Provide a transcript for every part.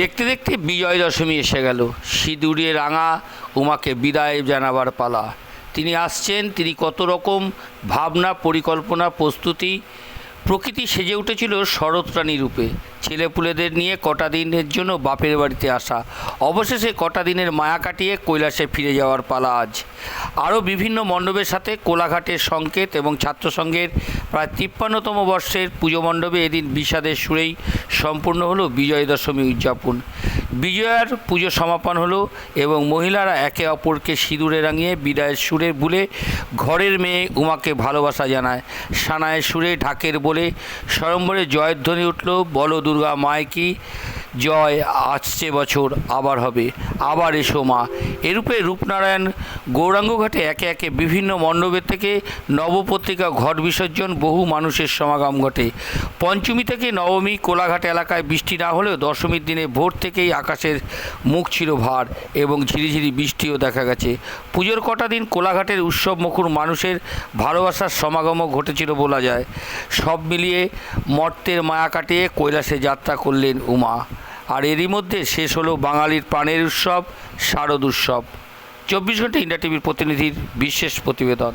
দেখতে দেখতে বিজয় দশমী এসে গেল। সিঁদুরে রাঙা উমাকে বিদায় জানাবার পালা। তিনি আসছেন, তিনি কত রকম ভাবনা, পরিকল্পনা, প্রস্তুতি প্রকৃতি সেজে উঠেছিল শরৎরানী রূপে। ছেলেপুলেদের নিয়ে কটা দিনের জন্য বাপের বাড়িতে আসা। অবশেষে কটা দিনের মায়া কাটিয়ে কৈলাসে ফিরে যাওয়ার পালা আজ। আরও বিভিন্ন মণ্ডপের সাথে কোলাঘাটের সংকেত এবং ছাত্রসংঘের প্রায় তিপ্পান্নতম বর্ষের পুজো মণ্ডপে এদিন বিষাদের সুরেই সম্পূর্ণ হলো বিজয় দশমী উদযাপন। বিজয়ার পুজো সমাপন হলো এবং মহিলারা একে অপরকে সিঁদুরে রাঙিয়ে বিদায়ের সুরে বলে ঘরের মেয়ে উমাকে ভালোবাসা জানায়। সানায় সুরে ঢাকের বলে স্বয়ম্বরে জয়ধ্বনি উঠল, বল দুর্গা মায় কি? জয়, আসছে বছর, আবার হবে, আবার এসো মা। এরূপে রূপনারায়ণ গৌরাঙ্গ ঘাটে একে একে বিভিন্ন মণ্ডপের থেকে নবপত্রিকা ঘট বিসর্জন বহু মানুষের সমাগম ঘটে। পঞ্চমী থেকে নবমী কোলাঘাট এলাকায় বৃষ্টি না হলেও দশমীর দিনে ভোর থেকেই আকাশের মুখ ছিল ভার এবং ঝিরিঝিরি বৃষ্টিও দেখা গেছে। পুজোর কটা দিন কোলাঘাটের উৎসব মুখর মানুষের ভালোবাসার সমাগমও ঘটেছিল বলা যায়। সব মিলিয়ে মর্তের মায়া কাটিয়ে কৈলাসে যাত্রা করলেন উমা। আর এরই মধ্যে শেষ হলো বাঙালির প্রাণের উৎসব, শারদ উৎসব। চব্বিশ ঘণ্টা ইন্ডিয়া টিভির প্রতিনিধির বিশেষ প্রতিবেদন।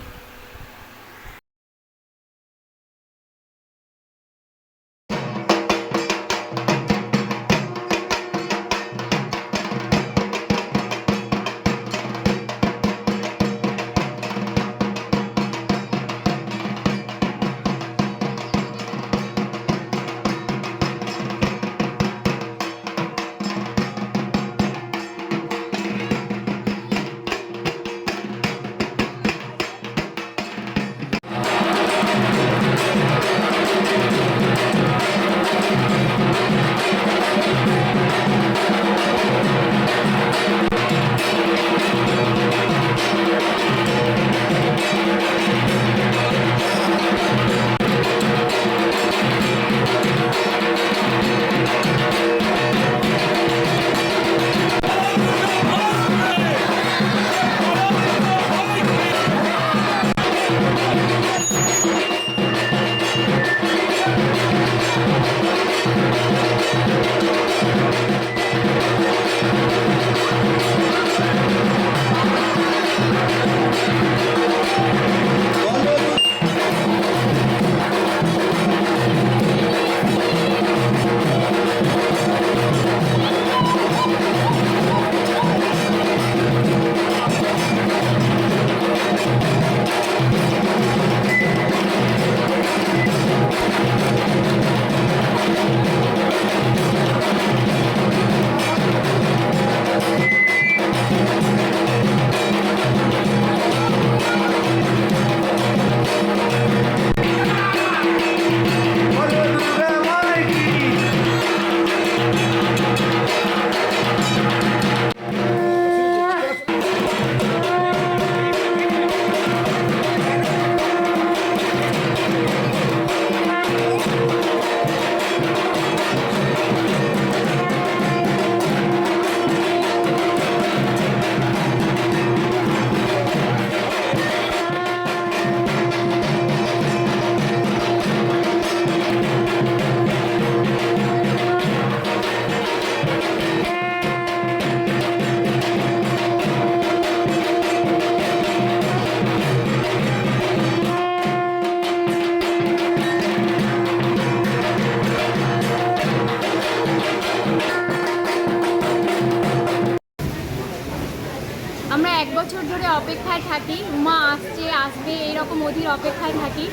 ধরে অপেক্ষায় থাকি, উমা আসছে, আসবে এইরকম অধীর অপেক্ষায় থাকি।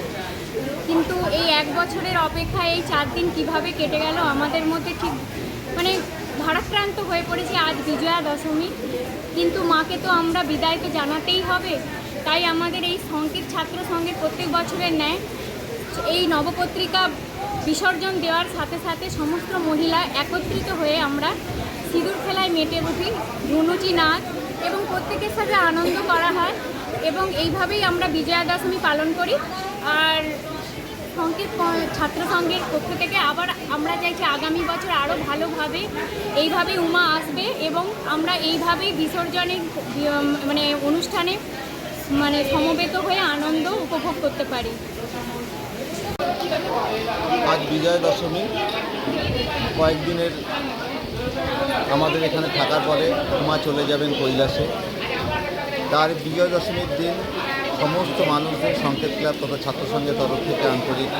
কিন্তু এই এক বছরের অপেক্ষায় এই চার দিন কীভাবে কেটে গেল, আমাদের মধ্যে ঠিক মানে ভারাক্রান্ত হয়ে পড়েছে আজ বিজয়া দশমী। কিন্তু মাকে তো আমরা বিদায় তো জানাতেই হবে, তাই আমাদের এই সংকেত ছাত্র সংঘের প্রত্যেক বছরের ন্যায় এই নবপত্রিকা বিসর্জন দেওয়ার সাথে সাথে সমস্ত মহিলা একত্রিত হয়ে আমরা সিঁদুর খেলায় মেটে উঠি। ধনুচি নাচ এবং প্রত্যেকের সাথে আনন্দ করা হয় এবং এইভাবেই আমরা বিজয়া দশমী পালন করি। আর সংকেত ছাত্র সংঘের পক্ষ থেকে আবার আমরা চাইছি আগামী বছর আরও ভালোভাবে এইভাবেই উমা আসবে এবং আমরা এইভাবেই বিসর্জনের মানে অনুষ্ঠানে মানে সমবেত হয়ে আনন্দ উপভোগ করতে পারি। আজ বিজয়া দশমী কয়েকদিনের আমাদের এখানে থাকার পরে উমা চলে যাবেন কৈলাসে। তার বিজয় দশমীর দিন সমস্ত মানুষদের সংকেত ক্লাব তথা ছাত্র সংঘের তরফ থেকে আন্তরিক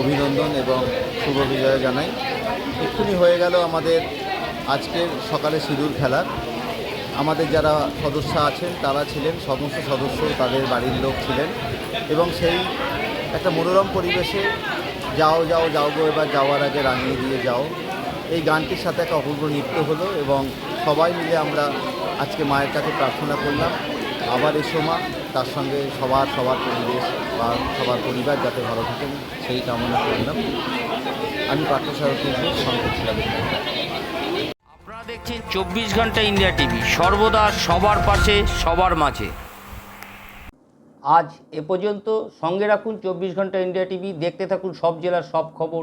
অভিনন্দন এবং শুভ বিজয় জানাই। এক্ষুনি হয়ে গেল আমাদের আজকের সকালে সিঁদুর খেলার। আমাদের যারা সদস্য আছেন, তারা ছিলেন, সমস্ত সদস্য তাদের বাড়ির লোক ছিলেন এবং সেই একটা মনোরম পরিবেশে যাও যাও যাও এবার যাওয়ার আগে রাঙিয়ে দিয়ে যাও। এই গানটির সাথে একটা অপূর্ব নৃত্য হলো এবং সবাই মিলে আমরা আজকে মায়ের কাছে প্রার্থনা করলাম। আবার এসো সময় তার সঙ্গে সবার সবার পরিবেশ বা সবার পরিবার যাতে ভালো থাকেন সেই কামনা করলাম। আমি ঘোষ সংকেত ছিলাম আপনারা দেখছেন চব্বিশ ঘণ্টা ইন্ডিয়া টিভি সর্বদা সবার পাশে সবার মাঝে। আজ এ পর্যন্ত সঙ্গে রাখুন চব্বিশ ঘণ্টা ইন্ডিয়া টিভি দেখতে থাকুন সব জেলার সব খবর।